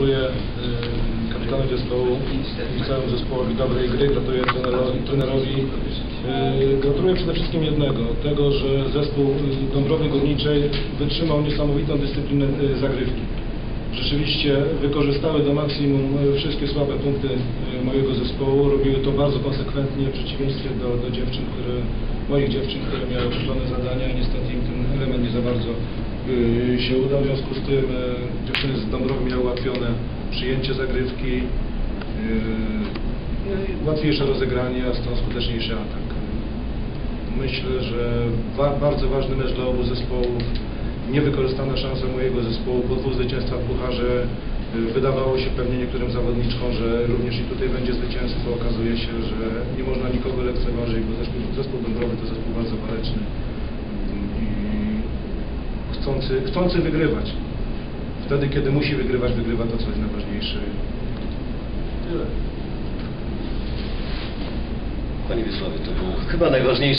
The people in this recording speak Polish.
gratuluję y, kapitanowi zespołu i całemu zespołowi dobrej gry, gratuluję trenerowi. trenerowi. Y, Gratuluję przede wszystkim jednego, tego, że zespół y, Dąbrowy Górniczej wytrzymał niesamowitą dyscyplinę zagrywki. Rzeczywiście wykorzystały do maksimum wszystkie słabe punkty mojego zespołu. Robiły to bardzo konsekwentnie w przeciwieństwie do, do dziewczyn, które, moich dziewczyn, które miały określone zadania i niestety im ten element nie za bardzo się udał. W związku z tym dziewczyny z Dąbrowy miały ułatwione przyjęcie zagrywki, y, no i łatwiejsze rozegranie, a stąd skuteczniejszy atak. Myślę, że wa bardzo ważny mecz dla obu zespołów. Niewykorzystana szansa mojego zespołu po dwóch zwycięstwach w Pucharze. Y, Wydawało się pewnie niektórym zawodniczkom, że również i tutaj będzie zwycięstwo. Okazuje się, że nie można nikogo lekceważyć, bo zespół, zespół Dąbrowy to zespół bardzo waleczny i chcący, chcący wygrywać. Wtedy, kiedy musi wygrywać, wygrywa to, co jest najważniejsze. Tyle. Panie Wiesławie, to był chyba najważniejszy